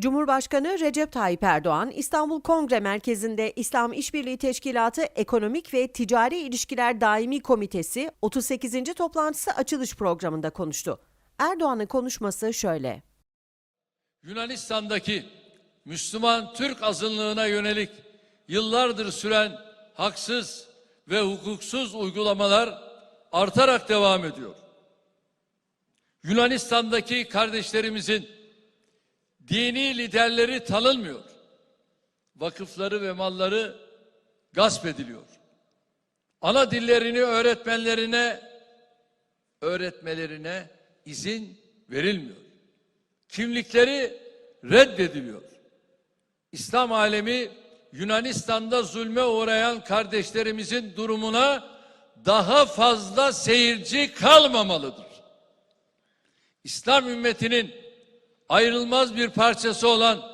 Cumhurbaşkanı Recep Tayyip Erdoğan, İstanbul Kongre Merkezi'nde İslam İşbirliği Teşkilatı Ekonomik ve Ticari İlişkiler Daimi Komitesi 38. toplantısı açılış programında konuştu. Erdoğan'ın konuşması şöyle. Yunanistan'daki Müslüman Türk azınlığına yönelik yıllardır süren haksız ve hukuksuz uygulamalar artarak devam ediyor. Yunanistan'daki kardeşlerimizin dini liderleri tanınmıyor. Vakıfları ve malları gasp ediliyor. Ana dillerini öğretmenlerine öğretmelerine izin verilmiyor kimlikleri reddediliyor. İslam alemi Yunanistan'da zulme uğrayan kardeşlerimizin durumuna daha fazla seyirci kalmamalıdır. İslam ümmetinin ayrılmaz bir parçası olan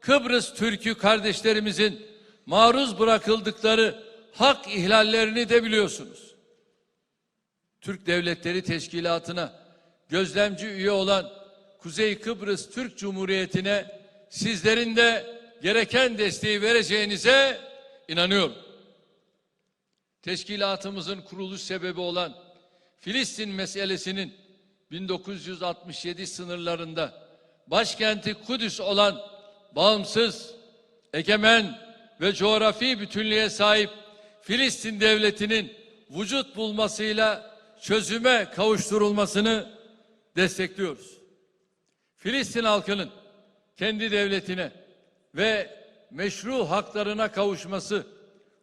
Kıbrıs Türk'ü kardeşlerimizin maruz bırakıldıkları hak ihlallerini de biliyorsunuz. Türk Devletleri Teşkilatı'na gözlemci üye olan Kuzey Kıbrıs Türk Cumhuriyeti'ne sizlerin de gereken desteği vereceğinize inanıyorum. Teşkilatımızın kuruluş sebebi olan Filistin meselesinin 1967 sınırlarında başkenti Kudüs olan bağımsız, egemen ve coğrafi bütünlüğe sahip Filistin devletinin vücut bulmasıyla çözüme kavuşturulmasını destekliyoruz. Filistin halkının kendi devletine ve meşru haklarına kavuşması,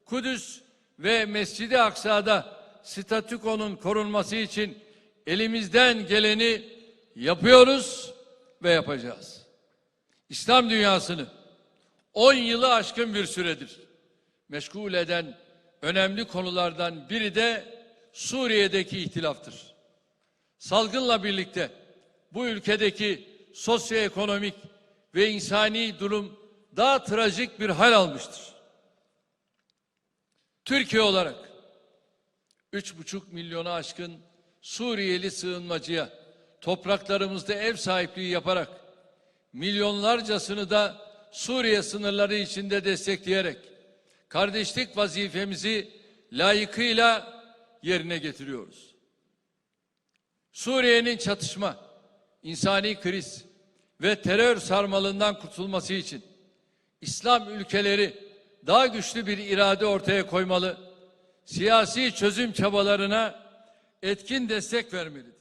Kudüs ve Mescid-i Aksa'da statükonun korunması için elimizden geleni yapıyoruz ve yapacağız. İslam dünyasını 10 yılı aşkın bir süredir meşgul eden önemli konulardan biri de Suriye'deki ihtilaftır. Salgınla birlikte bu ülkedeki sosyoekonomik ve insani durum daha trajik bir hal almıştır. Türkiye olarak üç buçuk milyona aşkın Suriyeli sığınmacıya topraklarımızda ev sahipliği yaparak milyonlarcasını da Suriye sınırları içinde destekleyerek kardeşlik vazifemizi layıkıyla yerine getiriyoruz. Suriye'nin çatışma, insani kriz ve terör sarmalından kurtulması için İslam ülkeleri daha güçlü bir irade ortaya koymalı, siyasi çözüm çabalarına etkin destek vermelidir.